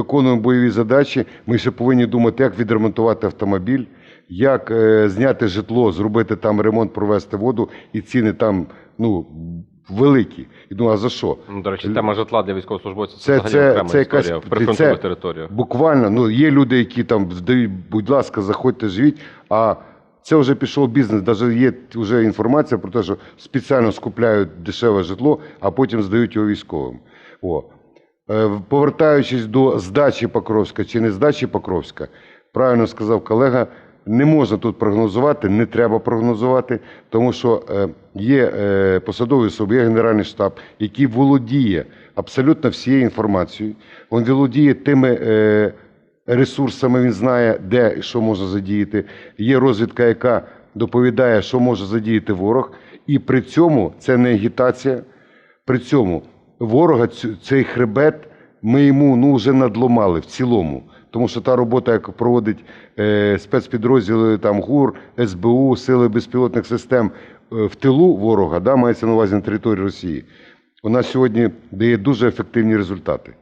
виконуємо бойові задачі, ми ще повинні думати, як відремонтувати автомобіль, як е, зняти житло, зробити там ремонт, провести воду, і ціни там ну, великі. І думаю, а за що? Ну, до речі, тема житла для військовослужбовців це, Це, це, окрема це якась це територіях. Буквально, ну є люди, які там здають, будь ласка, заходьте, живіть. А це вже пішов бізнес. Навіть є вже інформація про те, що спеціально скупляють дешеве житло, а потім здають його військовим. О. Е, Повертаючись до здачі Покровська чи не здачі Покровська, правильно сказав колега, не можна тут прогнозувати, не треба прогнозувати, тому що е, є е, посадові особи, є Генеральний штаб, який володіє абсолютно всією інформацією. Він володіє тими ресурсами, він знає, де і що можна задіяти. Є розвідка, яка доповідає, що може задіяти ворог. І при цьому це не агітація. При цьому ворога цей хребет ми йому ну, вже надломали в цілому. Тому що та робота, яку проводить е, спецпідрозділи там ГУР, СБУ, Сили безпілотних систем е, в тилу ворога, да, мається на увазі на території Росії, вона сьогодні дає дуже ефективні результати.